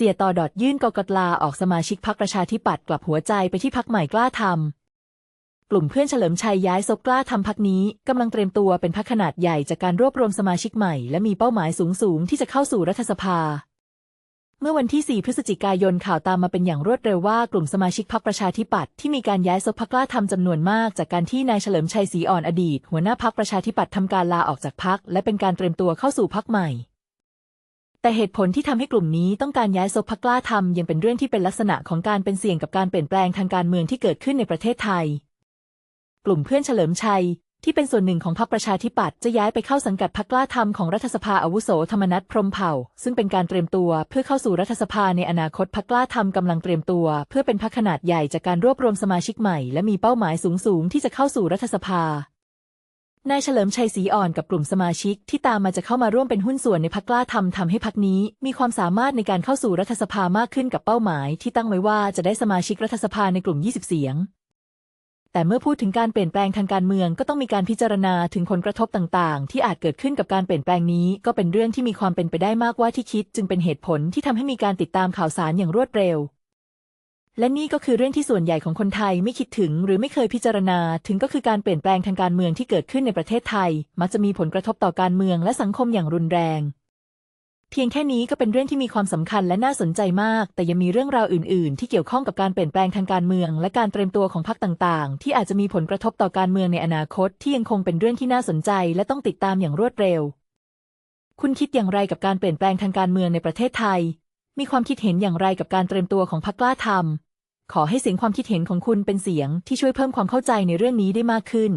สียต่อดอดยื่นกกตลาออกสมาชิกพักประชาธิปัตย์กลับหัวใจไปที่พักใหม่กล้าทำกลุ่มเพื่อนเฉลิมชัยย้ายซบกล้าทำพักนี้กำลังเตรียมตัวเป็นพักขนาดใหญ่จากการรวบรวมสมาชิกใหม่และมีเป้าหมายสูงสูงที่จะเข้าสู่รัฐสภา เมื่อวันที่ 4 พฤศจิกายนข่าวตามมาเป็นอย่างรวดเร็วว่ากลุ่มสมาชิกพรรคประชาธิปัตย์ที่มีการย้ายซบพักกล้าทำจำนวนมากจากการที่นายเฉลิมชัยศรีอ่อนอดีต หัวหน้าพรรคประชาธิปัตย์ทำการลาออกจากพรรคและเป็นการเตรียมตัวเข้าสู่พรรคใหม่ แต่เหตุผลที่ทำให้กลุ่มนี้ต้องการย้ายซบพักกล้าทำยังเป็นเรื่องที่เป็นลักษณะของการเป็นเสี่ยงกับการเปลี่ยนแปลงทางการเมืองที่เกิดขึ้นในประเทศไทย กลุ่มเพื่อนเฉลิมชัย ที่เป็นส่วนหนึ่งของพรรคประชาธิปัตย์จะย้ายไปเข้าสังกัดพรรคกล้าธรรมของรัฐสภาอาวุโสธรรมนัฐพรหมเผ่า ซึ่งเป็นการเตรียมตัวเพื่อเข้าสู่รัฐสภาในอนาคตพรรคกล้าธรรมกำลังเตรียมตัว เพื่อเป็นพรรคขนาดใหญ่จากการรวบรวมสมาชิกใหม่ และมีเป้าหมายสูงสูงที่จะเข้าสู่รัฐสภา นายเฉลิมชัยศรีอ่อนกับกลุ่มสมาชิกที่ตามมาจะเข้ามาร่วมเป็นหุ้นส่วนในพักกล้าทำทำให้พักนี้ มีความสามารถในการเข้าสู่รัฐสภามากขึ้นกับเป้าหมาย ที่ตั้งไว้ว่าจะได้สมาชิกรัฐสภาในกลุ่ม 20 เสียง แต่เมื่อพูดถึงการเปลี่ยนแปลงทางการเมืองก็ต้องมีการพิจารณาถึงผลกระทบต่างๆ ที่อาจเกิดขึ้นกับการเปลี่ยนแปลงนี้ ก็เป็นเรื่องที่มีความเป็นไปได้มากกว่าที่คิด จึงเป็นเหตุผลที่ทำให้มีการติดตามข่าวสารอย่างรวดเร็ว และนี่ก็คือเรื่องที่ส่วนใหญ่ของคนไทยไม่คิดถึงหรือไม่เคยพิจารณา ถึงก็คือการเปลี่ยนแปลงทางการเมืองที่เกิดขึ้นในประเทศไทย มักจะมีผลกระทบต่อการเมืองและสังคมอย่างรุนแรง เพียงแค่นี้ก็เป็นเรื่องที่มีความสำคัญและน่าสนใจมาก แต่ยังมีเรื่องราวอื่น ๆ ที่เกี่ยวข้องกับการเปลี่ยนแปลงทางการเมือง และการเตรียมตัวของพรรคต่าง ๆ ที่อาจจะมีผลกระทบต่อการเมืองในอนาคต ที่ยังคงเป็นเรื่องที่น่าสนใจ และต้องติดตามอย่างรวดเร็วคุณคิดอย่างไรกับการเปลี่ยนแปลงทางการเมืองในประเทศไทย มีความคิดเห็นอย่างไรกับการเตรียมตัวของพรรคกล้าทำขอให้เสียงความคิดเห็นของคุณเป็นเสียงที่ช่วยเพิ่มความเข้าใจในเรื่องนี้ได้มากขึ้น